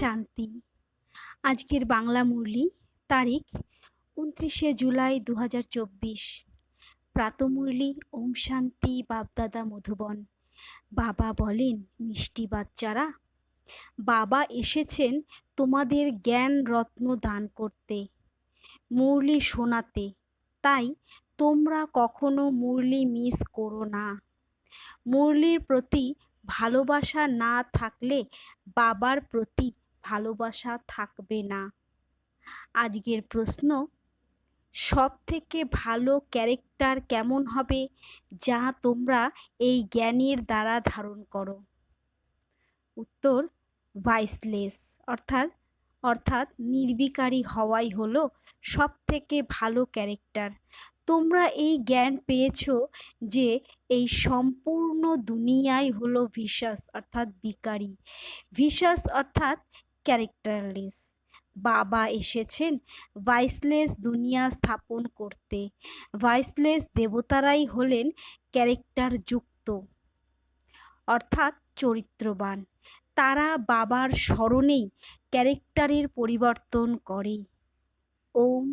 শান্তি। আজকের বাংলা মুরলি, তারিখ উনত্রিশে জুলাই দু হাজার চব্বিশ প্রাতমুরলি ওম শান্তি, বাপদাদা মধুবন। বাবা বলেন, মিষ্টি বাচ্চারা, বাবা এসেছেন তোমাদের জ্ঞান রত্ন দান করতে, মুরলি শোনাতে। তাই তোমরা কখনো মুরলি মিস করো না। মুরলির প্রতি ভালোবাসা না থাকলে বাবার প্রতি ভালোবাসা থাকবে না। আজকের প্রশ্ন সব থেকে ভালো ক্যারেক্টার কেমন হবে যা তোমরা এই জ্ঞানের দ্বারা ধারণ করো? উত্তর, ভাইসলেস। অর্থাৎ অর্থাৎ নির্বিকারী হওয়াই হলো সব থেকে ভালো ক্যারেক্টার। তোমরা এই জ্ঞান পেয়েছ যে এই সম্পূর্ণ দুনিয়াই হলো ভিসাস, অর্থাৎ বিকারী ভিসাস অর্থাৎ ক্যারেক্টারলেস বাবা এসেছেন ভাইসলেস দুনিয়া স্থাপন করতে। ভাইসলেস দেবতারাই হলেন ক্যারেক্টার যুক্ত, অর্থাৎ চরিত্রবান। তারা বাবার স্মরণেই ক্যারেক্টারের পরিবর্তন করে। ওম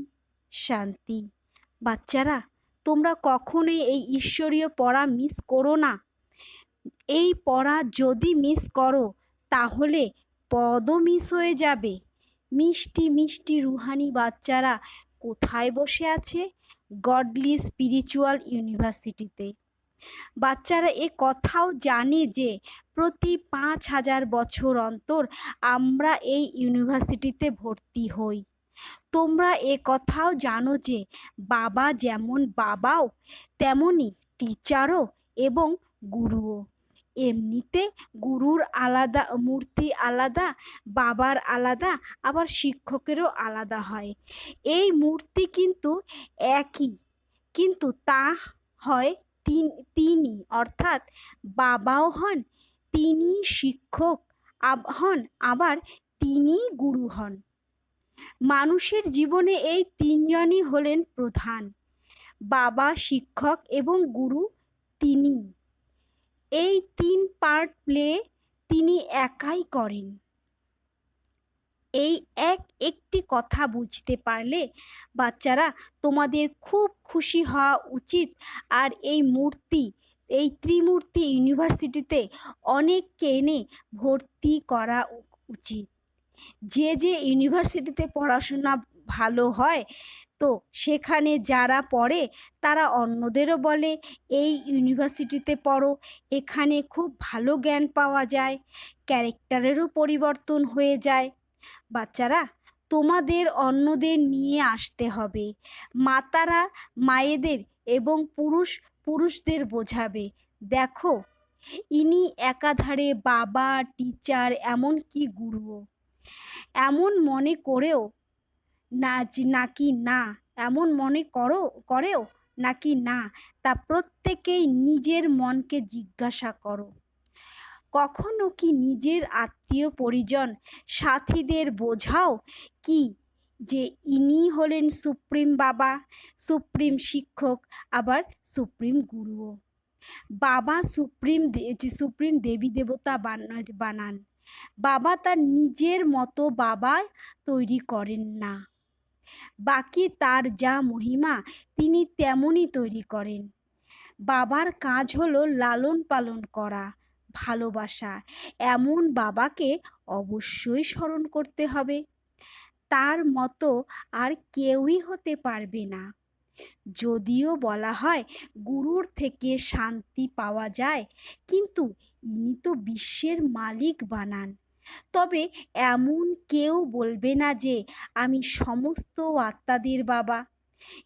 শান্তি। বাচ্চারা, তোমরা কখনোই এই ঈশ্বরীয় পড়া মিস করো না। এই পড়া যদি মিস করো, তাহলে পদও মিস হয়ে যাবে। মিষ্টি মিষ্টি রুহানি বাচ্চারা কোথায় বসে আছে? গডলি স্পিরিচুয়াল ইউনিভার্সিটিতে। বাচ্চারা এ কথাও জানে যে প্রতি পাঁচ হাজার বছর অন্তর আমরা এই ইউনিভার্সিটিতে ভর্তি হই। তোমরা এ কথাও জানো যে বাবা যেমন বাবাও তেমনই টিচারও এবং গুরুও। এমনিতে গুরুর আলাদা, মূর্তি আলাদা, বাবার আলাদা, আবার শিক্ষকেরও আলাদা হয়। এই মূর্তি কিন্তু একই, কিন্তু তা হয় তিন, তিনি, অর্থাৎ বাবাও হন, তিনি শিক্ষক হন, আবার তিনি গুরু হন। মানুষের জীবনে এই তিনজনই হলেন প্রধান, বাবা শিক্ষক এবং গুরু তিনি। এই তিন পার্ট প্লে তিনি একাই করেন। এই এক একটি কথা বুঝতে পারলে বাচ্চারা তোমাদের খুব খুশি হওয়া উচিত। আর এই মূর্তি, এই ত্রিমূর্তি ইউনিভার্সিটিতে অনেককে এনে ভর্তি করা উচিত। যে যে ইউনিভার্সিটিতে পড়াশোনা ভালো হয়। তো সেখানে যারা পড়ে, তারা অন্যদেরও বলে, এই ইউনিভার্সিটিতে পড়ো, এখানে খুব ভালো জ্ঞান পাওয়া যায়, ক্যারেক্টারেরও পরিবর্তন হয়ে যায়। বাচ্চারা, তোমাদের অন্যদের নিয়ে আসতে হবে। মাতারা মায়েদের এবং পুরুষ পুরুষদের বোঝাবে। দেখো, ইনি একাধারে বাবা, টিচার এমন এমনকি গুরুও। এমন মনে করেও না নাকি না, এমন মনে করো, করেও নাকি না, তা প্রত্যেকেই নিজের মনকে জিজ্ঞাসা করো। কখনো কি নিজের আত্মীয় পরিজন সাথীদের বোঝাও কি যে ইনি হলেন সুপ্রিম বাবা, সুপ্রিম শিক্ষক, আবার সুপ্রিম গুরুও? বাবা সুপ্রিম সুপ্রিম দেবী দেবতা বানান। বাবা তার নিজের মতো বাবা তৈরি করেন না। বাকি তার যা মহিমা তিনি তেমনই তৈরি করেন। বাবার কাজ হলো লালন পালন করা, ভালোবাসা। এমন বাবাকে অবশ্যই স্মরণ করতে হবে। তার মতো আর কেউই হতে পারবে না। যদিও বলা হয় গুরুর থেকে শান্তি পাওয়া যায়, কিন্তু ইনি তো বিশ্বের মালিক বানান। তবে এমন কেউ বলবে না যে, আমি সমস্ত আত্মাদের বাবা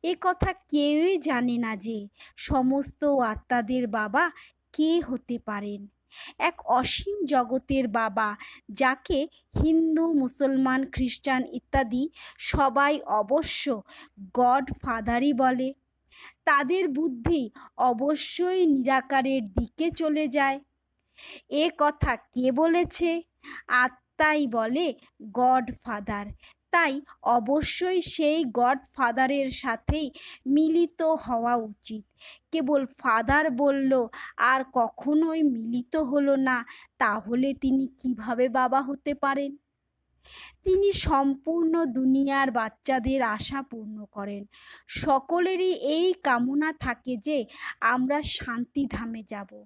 এ কথা কেউই জানে না যে, সমস্ত আত্মাদের বাবা কে হতে পারেন। এক অসীম জগতের বাবা, যাকে হিন্দু, মুসলমান, খ্রিস্টান ইত্যাদি সবাই অবশ্য গড ফাদারই বলে। তাদের বুদ্ধি অবশ্যই নিরাকারের দিকে চলে যায়। এ কথা কে বলেছে? আত্মাই বলে গড ফাদার তাই অবশ্যই সেই গড ফাদারের সাথেই মিলিত হওয়া উচিত। কেবল ফাদার বলল, আর কখনোই মিলিত হলো না, তাহলে তিনি কীভাবে বাবা হতে পারেন? তিনি সম্পূর্ণ দুনিয়ার বাচ্চাদের আশা পূর্ণ করেন। সকলেরই এই কামনা থাকে যে আমরা শান্তিধামে যাব।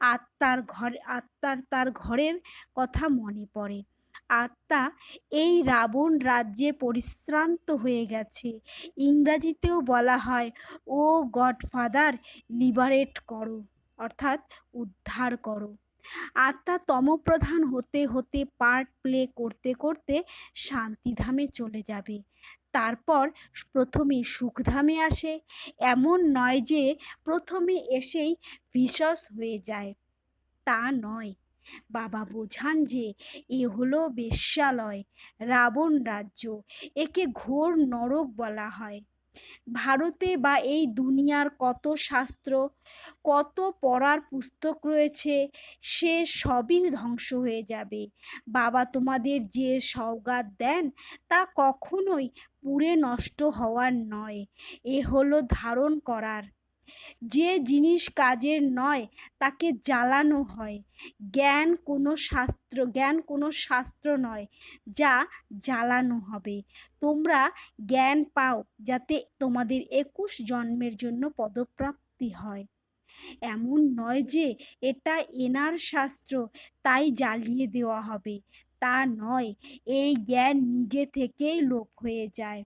আত্মার ঘর, আত্মার তার ঘরের কথা মনে পড়ে। আত্মা এই রাবণ রাজ্যে পরিশ্রান্ত হয়ে গেছে। ইংরাজিতেও বলা হয়, ও গডফাদার, লিবারেট করো। অর্থাৎ উদ্ধার করো। আত্মা তমপ্রধান হতে হতে পার্ট প্লে করতে করতে শান্তিধামে চলে যাবে। তারপর প্রথমে সুখধামে আসে। এমন নয় যে প্রথমে এসেই ভিসস হয়ে যায়। তা নয়। বাবা বোঝান যে এ হলো বেশ্যালয়, রাবণ রাজ্য, একে ঘোর নরক বলা হয়। ভারতে বা এই দুনিয়ার কত শাস্ত্র, কত পড়ার পুস্তক রয়েছে, সে সবই ধ্বংস হয়ে যাবে। বাবা তোমাদের যে সওগাত দেন, তা কখনোই পুড়ে নষ্ট হওয়ার নয়। এ হলো ধারণ করার যে জিনিস কাজের নয়, তাকে জ্বালানো হয়। জ্ঞান কোনো শাস্ত্র, জ্ঞান কোনো শাস্ত্র নয়, যা জ্বালানো হবে। তোমরা জ্ঞান পাও, যাতে তোমাদের একুশ জন্মের জন্য পদপ্রাপ্তি হয়। এমন নয় যে এটা এনার শাস্ত্র, তাই জ্বালিয়ে দেওয়া হবে। তা নয়, এই জ্ঞান নিজে থেকেই লোপ হয়ে যায়।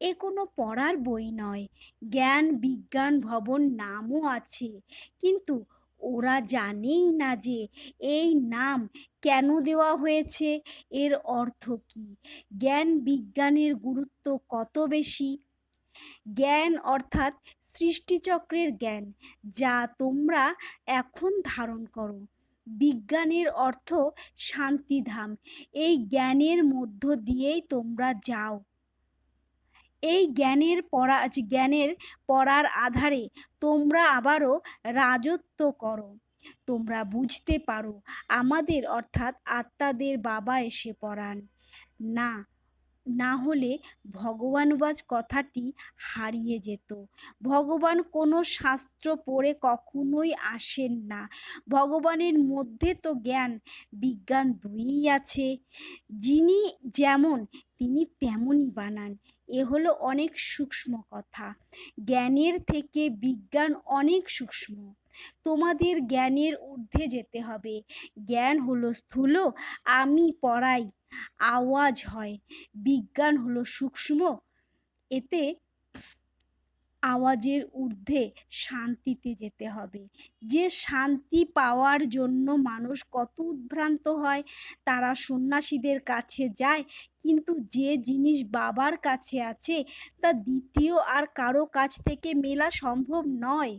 এ কোনো পড়ার বই নয়। জ্ঞান, বিজ্ঞান, ভবন নামও আছে। কিন্তু ওরা জানেই না যে এই নাম কেন দেওয়া হয়েছে? এর অর্থ কী? জ্ঞান, বিজ্ঞানের গুরুত্ব কত বেশি? জ্ঞান অর্থাৎ সৃষ্টিচক্রের জ্ঞান, যা তোমরা এখন ধারণ করো। বিজ্ঞানের অর্থ শান্তিধাম। এই জ্ঞানের মধ্য দিয়েই তোমরা যাও। এই জ্ঞানের পড়া জ্ঞানের পড়ার আধারে তোমরা আবারও রাজত্ব করো। তোমরা বুঝতে পারো, আমাদের অর্থাৎ আত্মাদের বাবা এসে পড়ান। না না হলে ভগবানবাজ কথাটি হারিয়ে যেত। ভগবান কোনো শাস্ত্র পড়ে কখনোই আসেন না। ভগবানের মধ্যে তো জ্ঞান, বিজ্ঞান দুইই আছে। যিনি যেমন, তিনি তেমনই বানান। এ হলো অনেক সূক্ষ্ম কথা। জ্ঞানের থেকে বিজ্ঞান অনেক সূক্ষ্ম। তোমাদের জ্ঞানের ঊর্ধ্বে যেতে হবে। জ্ঞান হলো স্থূল, আমি পড়াই আওয়াজ হয়, বিজ্ঞান হলো সূক্ষ্ম। এতে আওয়াজের ঊর্ধ্বে শান্তিতে যেতে হবে। যে শান্তি পাওয়ার জন্য মানুষ কত উদ্ভ্রান্ত হয়, তারা সন্ন্যাসীদের কাছে যায়, কিন্তু যে জিনিস বাবার কাছে আছে, তা দ্বিতীয় আর কারও কাছ থেকে মেলা সম্ভব নয়।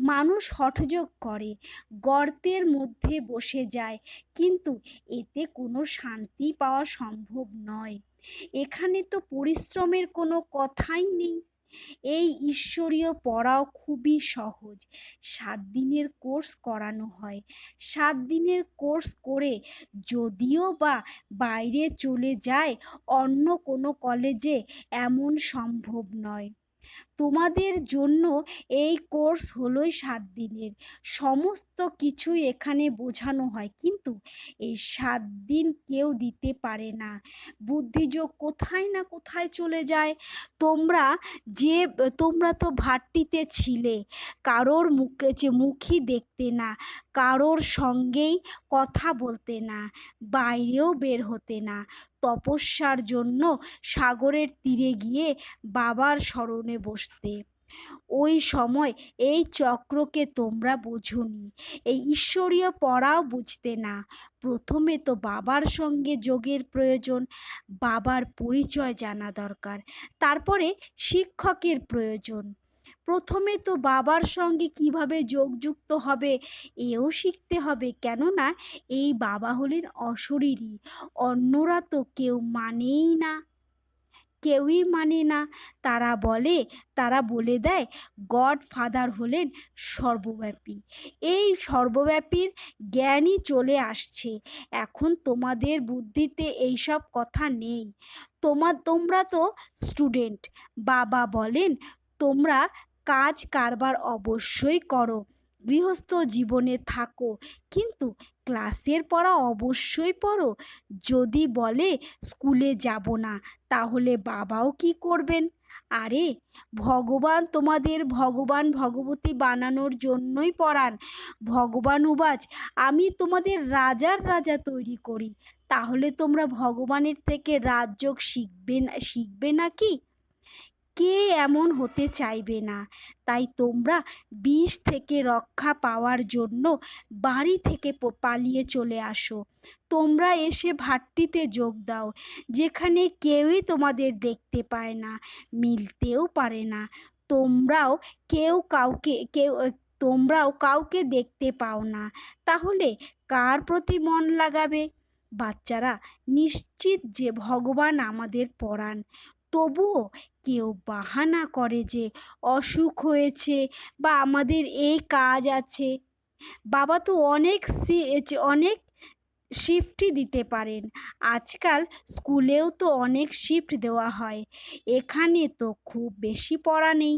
মানুষ হঠযোগ করে, গর্তের মধ্যে বসে যায়। কিন্তু এতে কোনো শান্তি পাওয়া সম্ভব নয়। এখানে তো পরিশ্রমের কোনো কথাই নেই। এই ঈশ্বরীয় পড়াও খুবই সহজ। সাত দিনের কোর্স করানো হয়। সাত দিনের কোর্স করে যদিও বা বাইরে চলে যায়, অন্য কোনো কলেজে এমন সম্ভব নয়। তোমাদের জন্য এই কোর্স হলোই সাত দিনের। সমস্ত কিছুই এখানে বোঝানো হয়, কিন্তু এই সাত দিন কেউ দিতে পারে না। বুদ্ধিযোগ কোথায় না কোথায় চলে যায়? তোমরা যে, তোমরা তো ভাট্টিতে ছিলে, কারোর মুখে যে মুখই দেখতে না, কারোর সঙ্গেই কথা বলতে না, বাইরেও বের হতে না। তপস্যার জন্য সাগরের তীরে গিয়ে বাবার স্মরণে বসতে। ওই সময় এই চক্রকে তোমরা বোঝনি। এই ঈশ্বরীয় পড়াও বুঝতে না। প্রথমে তো বাবার সঙ্গে যোগের প্রয়োজন, বাবার পরিচয় জানা দরকার। তারপরে শিক্ষকের প্রয়োজন। প্রথমে তো বাবার সঙ্গে কীভাবে যোগযুক্ত হবে, এও শিখতে হবে। কেননা এই বাবা হলেন অশরীরী, অন্যরা তো কেউ মানেই না। কেউই মানে না। তারা বলে তারা বলে দেয়, গড ফাদার হলেন সর্বব্যাপী। এই সর্বব্যাপীর জ্ঞানই চলে আসছে। এখন তোমাদের বুদ্ধিতে এইসব কথা নেই। তোমার তোমরা তো স্টুডেন্ট। বাবা বলেন, তোমরা কাজ কারবার অবশ্যই করো। গৃহস্থ জীবনে থাকো, কিন্তু ক্লাসের পড়া অবশ্যই পড়ো। যদি বলে স্কুলে যাব না, তাহলে বাবাও কি করবেন? আরে, ভগবান তোমাদের ভগবান ভগবতী বানানোর জন্যই পড়ান। ভগবান উবাজ আমি তোমাদের রাজার রাজা তৈরি করি। তাহলে তোমরা ভগবানের থেকে রাজযোগ শিখবে না, শিখবে নাকি? কে এমন হতে চাইবে না। তাই তোমরা বিষ থেকে রক্ষা পাওয়ার জন্য বাড়ি থেকে পালিয়ে চলে আসো। তোমরা এসে ভাট্টিতে যোগ দাও, যেখানে কেউই তোমাদের দেখতে পায় না, মিলতেও পারে না। তোমরাও কেউ কাউকে, কেউ তোমরাও কাউকে দেখতে পাও না। তাহলে কার প্রতি মন লাগাবে? বাচ্চারা, নিশ্চিত যে ভগবান আমাদের পড়ান তবুও কেউ বাহানা করে যে অসুখ হয়েছে বা আমাদের এই কাজ আছে। বাবা তো অনেক অনেক শিফটই দিতে পারেন। আজকাল স্কুলেও তো অনেক শিফট দেওয়া হয়। এখানে তো খুব বেশি পড়া নেই।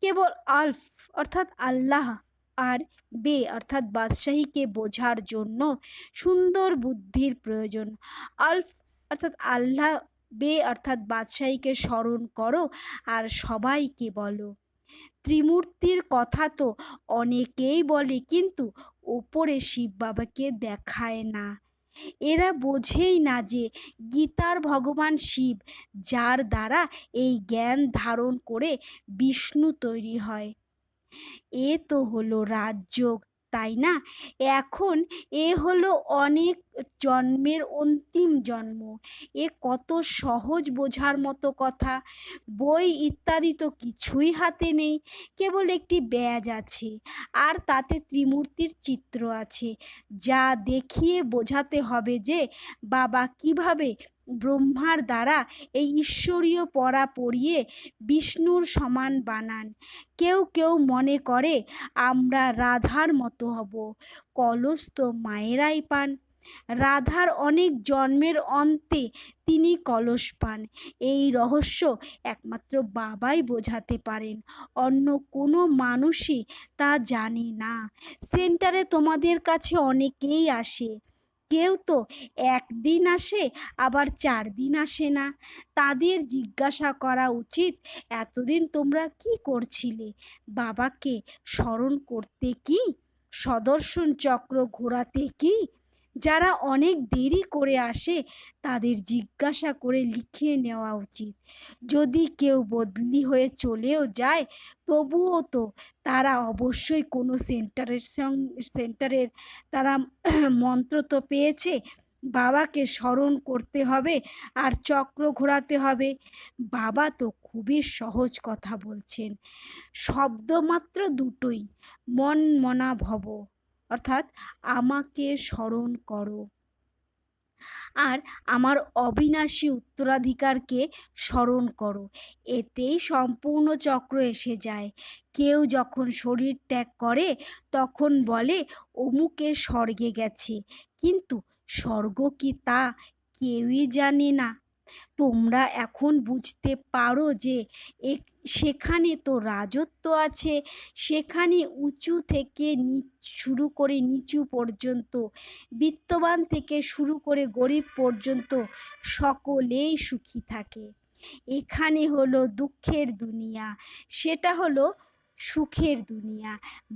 কেবল আলফ, অর্থাৎ আল্লাহ আর বে, অর্থাৎ বাদশাহীকে বোঝার জন্য সুন্দর বুদ্ধির প্রয়োজন। আলফ, অর্থাৎ আল্লাহ বে অর্থাৎ বাদশাহীকে স্মরণ করো আর সবাইকে বলো। ত্রিমূর্তির কথা তো অনেকেই বলে, কিন্তু ওপরে শিব বাবাকে দেখায় না। এরা বোঝেই না যে গীতার ভগবান শিব, যার দ্বারা এই জ্ঞান ধারণ করে বিষ্ণু তৈরি হয়। এ তো হলো রাজযোগ। তাই না? এখন এ হলো অনেক জন্মের অন্তিম জন্ম। এ কত সহজ বোঝার মতো কথা। বই ইত্যাদি তো কিছুই হাতে নেই, কেবল একটি ব্যাজ আছে আর তাতে ত্রিমূর্তির চিত্র আছে। যা দেখিয়ে বোঝাতে হবে যে, বাবা কীভাবে ব্রহ্মার দ্বারা এই ঈশ্বরীয় পড়া পড়িয়ে বিষ্ণুর সমান বানান। কেউ কেউ মনে করে, আমরা রাধার মতো হব। কলস তো মায়েরাই পান। রাধার অনেক জন্মের অন্তে তিনি কলস পান। এই রহস্য একমাত্র বাবাই বোঝাতে পারেন। অন্য কোনো মানুষই তা জানে না। সেন্টারে তোমাদের কাছে অনেকেই আসে। কেউ তো একদিন আসে, আবার চার দিন আসে না। তাদের জিজ্ঞাসা করা উচিত, এতদিন তোমরা কি করছিলে? বাবাকে স্মরণ করতে কি? সদর্শন চক্র ঘোরাতে কি? যারা অনেক দেরি করে আসে, তাদের জিজ্ঞাসা করে লিখিয়ে নেওয়া উচিত। যদি কেউ বদলি হয়ে চলেও যায়, তবুও তো তারা অবশ্যই কোনো সেন্টারের সেন্টারের তারা মন্ত্র তো পেয়েছে, বাবাকে স্মরণ করতে হবে আর চক্র ঘোরাতে হবে। বাবা তো খুবই সহজ কথা বলছেন। শব্দ মাত্র দুটোই মন মনা ভব অর্থাৎ আমাকে স্মরণ করো। আর আমার অবিনাশী উত্তরাধিকারকে স্মরণ করো। এতেই সম্পূর্ণ চক্র এসে যায়। কেউ যখন শরীর ত্যাগ করে, তখন বলে অমুকে স্বর্গে গেছে। কিন্তু স্বর্গ কি তা কেউই জানে না। তোমরা এখন বুঝতে পারো যে সেখানে তো রাজত্ব আছে, সেখানে উঁচু থেকে শুরু করে নিচু পর্যন্ত, বিত্তবান থেকে শুরু করে গরিব পর্যন্ত সকলেই সুখী থাকে। এখানে হলো দুঃখের দুনিয়া। সেটা হলো সুখের দুনিয়া।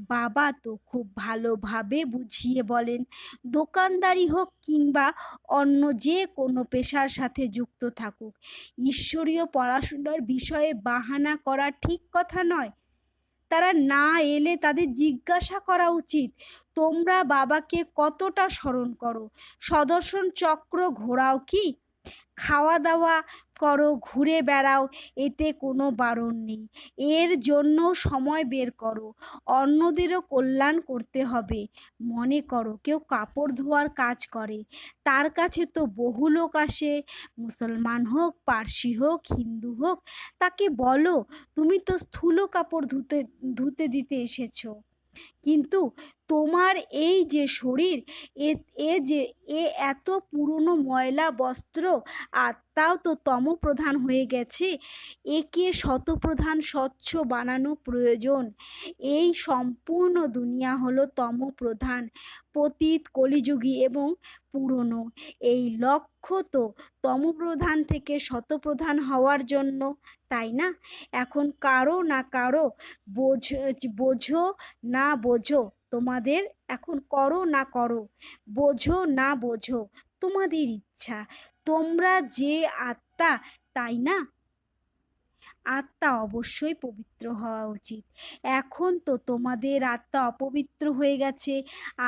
বাবা তো খুব ভালোভাবে বুঝিয়ে বলেন দোকানদারি হোক কিংবা অন্য যে কোনো পেশার সাথে যুক্ত থাকুক, ঈশ্বরীয় পড়াশোনার বিষয়ে বাহানা করা ঠিক কথা নয়। তারা না এলে তাদের জিজ্ঞাসা করা উচিত, তোমরা বাবাকে কতটা স্মরণ করো? সদর্শন চক্র ঘোরাও কি? খাওয়া দাওয়া করো, ঘুরে বেড়াও, এতে কোনো বারণ নেই। এর জন্য সময় বের করো, অন্যদেরও কল্যাণ করতে হবে। মনে করো, কেউ কাপড় ধোয়ার কাজ করে, তার কাছে তো বহু লোক আসে, মুসলমান হোক, পার্সি হোক, হিন্দু হোক, তাকে বলো, তুমি তো স্থূল কাপড় ধুতে ধুতে দিতে এসেছ। কিন্তু তোমার এই যে শরীর, এ এ যে, এ এত পুরনো ময়লা, বস্ত্র, আত্মাও তো তমপ্রধান হয়ে গেছে। একে শতপ্রধান স্বচ্ছ বানানো প্রয়োজন। এই সম্পূর্ণ দুনিয়া হলো তমপ্রধান, পতীত, কলিযুগী এবং পুরনো। এই লক্ষ্য তো তমপ্রধান থেকে শতপ্রধান হওয়ার জন্য, তাই না? এখন কারও না কারও বোঝ, বোঝো না বোঝো। তোমাদের এখন করো না করো, বোঝো না বোঝো, তোমাদের ইচ্ছা। তোমরা যে আত্মা, তাই না? আত্মা অবশ্যই পবিত্র হওয়া উচিত। এখন তো তোমাদের আত্মা অপবিত্র হয়ে গেছে।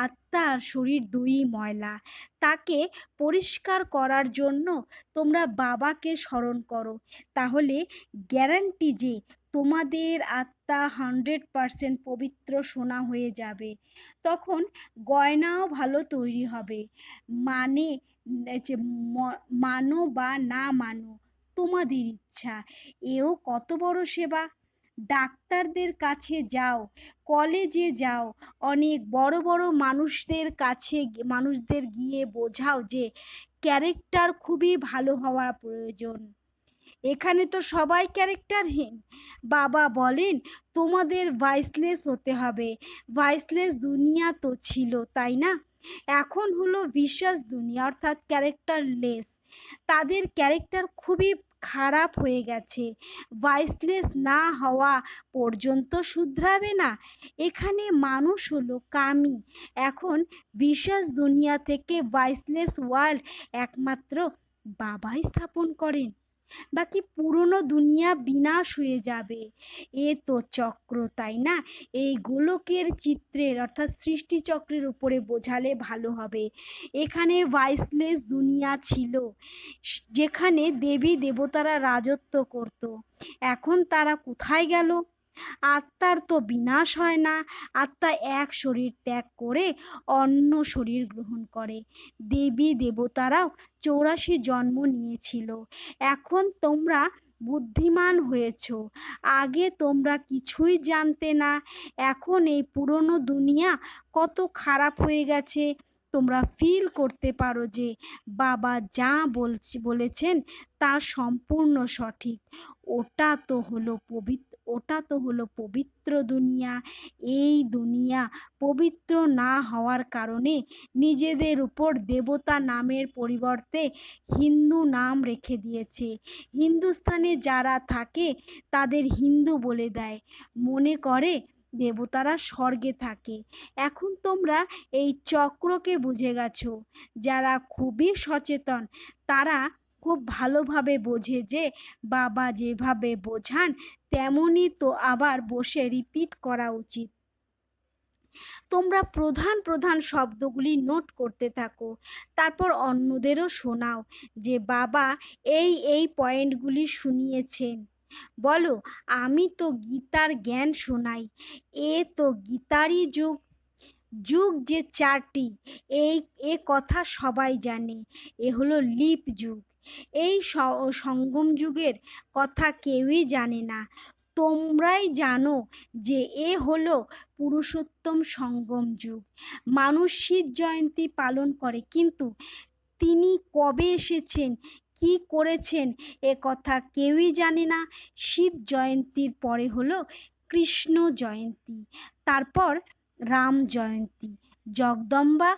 আত্মা আর শরীর দুই ময়লা। তাকে পরিষ্কার করার জন্য তোমরা বাবাকে স্মরণ করো। তাহলে গ্যারান্টি যে তোমাদের আত্মা হান্ড্রেড পারসেন্ট পবিত্র সোনা হয়ে যাবে। তখন গয়নাও ভালো তৈরি হবে। মানে যে মানো বা না মানো, তোমাদের ইচ্ছা। এও কত বড় সেবা? ডাক্তারদের কাছে যাও কলেজে যাও। অনেক বড় বড় মানুষদের কাছে মানুষদের গিয়ে বোঝাও যে ক্যারেক্টার খুবই ভালো হওয়া প্রয়োজন। এখানে তো সবাই ক্যারেক্টারহীন বাবা বলেন, তোমাদের ভয়েসলেস হতে হবে। ভয়েসলেস দুনিয়া তো ছিল, তাই না? এখন হলো বিশ্বাস দুনিয়া, অর্থাৎ ক্যারেক্টারলেস তাদের ক্যারেক্টার খুবই খারাপ হয়ে গেছে। ভয়েসলেস না হওয়া পর্যন্ত শুধরাবে না। এখানে মানুষ হলো কামি। এখন বিশ্বাস দুনিয়া থেকে ভয়েসলেস ওয়ার্ল্ড একমাত্র বাবাই স্থাপন করেন। বাকি পুরনো দুনিয়া বিনাশ হয়ে যাবে? এ তো চক্র, তাই না? এই গোলকের চিত্রের অর্থাৎ সৃষ্টিচক্রের উপরে বোঝালে ভালো হবে। এখানে ভাইসলেস দুনিয়া ছিল যেখানে দেবী দেবতারা রাজত্ব করত। এখন তারা কোথায় গেল? আত্মার তো বিনাশ হয় না। আত্মা এক শরীর ত্যাগ করে অন্য শরীর গ্রহণ করে। দেবী দেবতারাও চৌরাশি জন্ম নিয়েছিল। এখন তোমরা বুদ্ধিমান হয়েছ। আগে তোমরা কিছুই জানতে না। এখন এই পুরনো দুনিয়া কত খারাপ হয়ে গেছে। তোমরা ফিল করতে পারো যে বাবা যা বলছি, বলেছেন তা সম্পূর্ণ সঠিক। ওটা তো হলো পবিত্র ওটা তো হলো পবিত্র দুনিয়া। এই দুনিয়া পবিত্র না হওয়ার কারণে নিজেদের উপর দেবতা নামের পরিবর্তে হিন্দু নাম রেখে দিয়েছে। হিন্দুস্তানে যারা থাকে তাদের হিন্দু বলে দেয়। মনে করে দেবতারা স্বর্গে থাকে। এখন তোমরা এই চক্রকে বুঝে গেছো। যারা খুবই সচেতন তারা খুব ভালোভাবে বোঝে যে বাবা যেভাবে বোঝান তেমনই তো আবার বসে রিপিট করা উচিত। তোমরা প্রধান প্রধান শব্দগুলি নোট করতে থাকো, তারপর অন্যদেরও শোনাও যে বাবা এই এই পয়েন্টগুলি শুনিয়েছেন। বলো, আমি তো গীতার জ্ঞান শোনাই, এ তো গীতারই যুগ যুগ যে চারটি, এই, এ কথা সবাই জানে। এ হলো লিপ যুগ। এই সঙ্গম যুগের কথা কেউই জানে না। তোমরাই জানো যে এ হলো পুরুষোত্তম সঙ্গম যুগ। মানুষ শিব জয়ন্তী পালন করে, কিন্তু তিনি কবে এসেছেন, কি করেছেন, এ কথা কেউই জানে না। শিব জয়ন্তীর পরে হলো কৃষ্ণ জয়ন্তী। তারপর রাম জয়ন্তী। জগদম্বা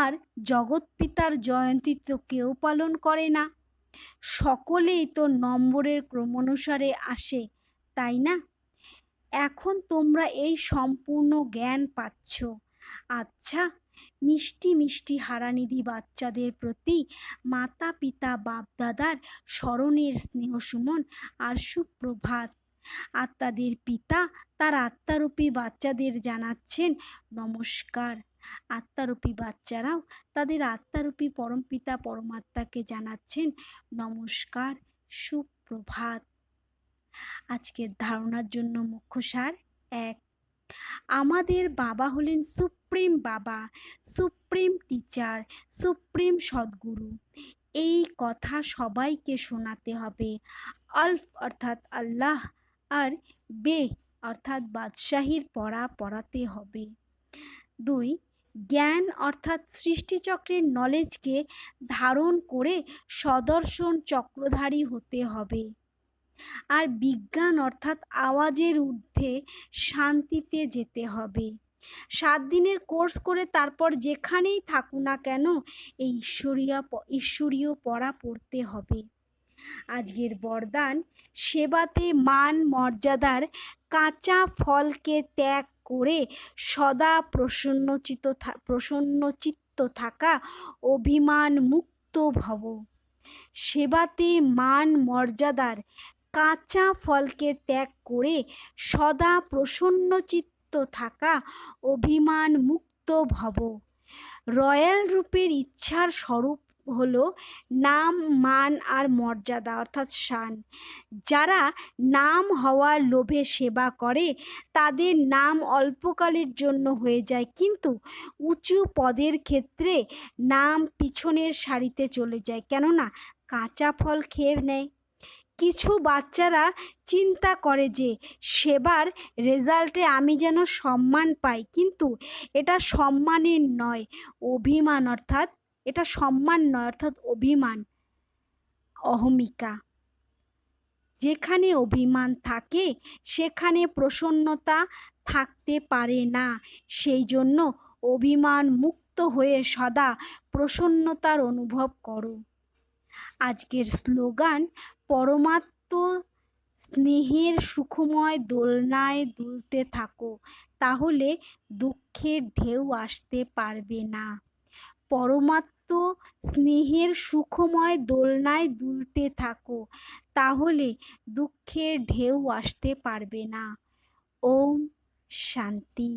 আর জগৎপিতার জয়ন্তী তো কেউ পালন করে না। সকলেই তো নম্বরের ক্রমানুসারে আসে, তাই না? এখন তোমরা এই সম্পূর্ণ জ্ঞান পাচ্ছ। আচ্ছা মিষ্টি মিষ্টি হারানিধি বাচ্চাদের প্রতি মাতা পিতা বাপদাদার স্মরণের স্নেহ সুমন আর সুপ্রভাত। আত্মাদের পিতা তার আত্মারূপী বাচ্চাদের জানাচ্ছেন নমস্কার। আত্মারূপী বাচ্চারাও তাদের আত্মারূপী পরমপিতা পরমাত্মাকে জানাচ্ছেন নমস্কার, সুপ্রভাত। আজকের ধারণার জন্য মুখ্য সার এক, আমাদের বাবা হলেন সুপ্রিম বাবা, সুপ্রিম টিচার, সুপ্রিম সদ্গুরু। এই কথা সবাইকে শোনাতে হবে। আলফ অর্থাৎ আল্লাহ আর বে, অর্থাৎ বাদশাহীর পড়া পড়াতে হবে। দুই, জ্ঞান, অর্থাৎ সৃষ্টিচক্রের নলেজকে ধারণ করে সদর্শন চক্রধারী হতে হবে। আর বিজ্ঞান, অর্থাৎ আওয়াজের ঊর্ধ্বে শান্তিতে যেতে হবে। সাত দিনের কোর্স করে তারপর যেখানেই থাকুক না কেন, এই ঈশ্বরীয় ঈশ্বরীয় পড়া পড়তে হবে। আজকের বরদান। সেবাতে মান মর্যাদার কাঁচা ফলকে ত্যাগ করে সদা প্রসন্নচিত প্রসন্নচিত্ত থাকা অভিমান মুক্ত ভব। সেবাতে মান মর্যাদার কাঁচা ফলকে ত্যাগ করে সদা প্রসন্নচিত্ত থাকা অভিমান মুক্ত ভব। রয়্যাল রূপের ইচ্ছার স্বরূপ হলো নাম, মান আর মর্যাদা, অর্থাৎ শান। যারা নাম হওয়ার লোভে সেবা করে, তাদের নাম অল্পকালের জন্য হয়ে যায়, কিন্তু উঁচু পদের ক্ষেত্রে নাম পিছনের সারিতে চলে যায়। কেননা কাঁচা ফল খেয়ে নেয়। কিছু বাচ্চারা চিন্তা করে যে, সেবার রেজাল্টে আমি যেন সম্মান পাই। কিন্তু এটা সম্মানের নয়, অভিমান, অর্থাৎ এটা সম্মান নয়, অর্থাৎ অভিমান। অহমিকা। যেখানে অভিমান থাকে, সেখানে প্রসন্নতা থাকতে পারে না। সেই জন্য অভিমান মুক্ত হয়ে সদা প্রসন্নতার অনুভব করো। আজকের স্লোগান, পরমাত্ম স্নেহের সুখময় দোলনায় দুলতে থাকো, তাহলে দুঃখের ঢেউ আসতে পারবে না। পরমাত্ম স্নেহের সুখময় দোলনায় দুলতে থাকো তাহলে দুঃখের ঢেউ আসতে পারবে না। ওম শান্তি।